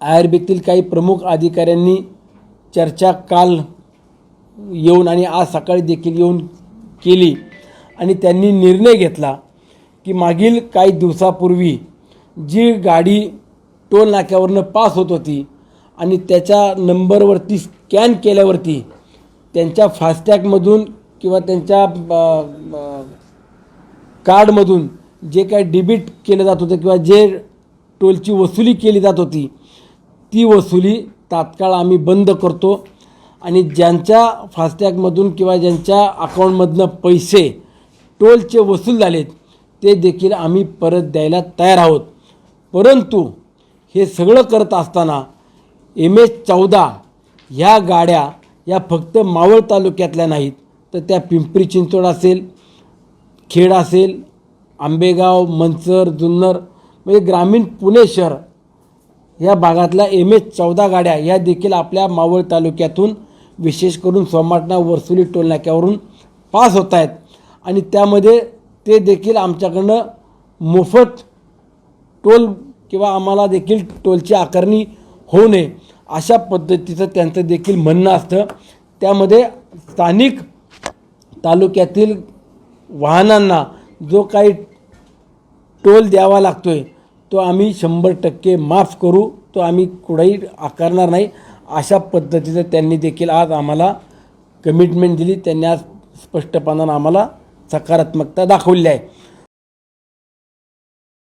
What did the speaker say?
I काही प्रमुख अधिकाऱ्यांनी चर्चा काल येऊन आणि आज सकाळी देखील येऊन केली. आणि त्यांनी निर्णय घेतला की मागील काही दिवसापूर्वी जी गाडी टोल नाक्यावरनं पास होत होती आणि त्याच्या नंबरवरती स्कॅन केल्यावरती त्यांच्या फास्टॅगमधून किंवा त्यांच्या कार्डमधून जे काय डेबिट केलं जात होतं किंवा जे टोलची वसुली केली जात होती ती वसुली तात्काळ आम्ही बंद करतो. आणि ज्यांच्या फास्टॅगमधून किंवा ज्यांच्या अकाऊंटमधनं पैसे टोलचे वसूल झालेत ते देखील आम्ही परत द्यायला तयार आहोत. परंतु हे सगळं करत असताना एम एच चौदा ह्या गाड्या या फक्त मावळ तालुक्यातल्या नाहीत तर त्या पिंपरी चिंचवड असेल खेड असेल आंबेगाव मंचर जुन्नर म्हणजे ग्रामीण पुणे शहर या भागातल्या एम एच चौदा गाड्या या देखील आपल्या मावळ तालुक्यातून विशेष करून सोमाटणा वरसुली टोलनाक्यावरून पास होत आहेत. आणि त्यामध्ये ते देखील आमच्याकडनं मोफत टोल किंवा आम्हाला देखील टोलची आकारणी होऊ नये अशा पद्धतीचं त्यांचं देखील म्हणणं असतं. त्यामध्ये स्थानिक तालुक्यातील वाहनांना जो काही टोल द्यावा लागतो आहे तो आम्ही शंभर टक्के माफ करू तो आम्ही कुठेही आकारणार नाही. अशा पद्धतीचं त्यांनी देखील आज आम्हाला कमिटमेंट दिली. त्यांनी आज स्पष्टपणानं आम्हाला सकारात्मकता दाखवली आहे.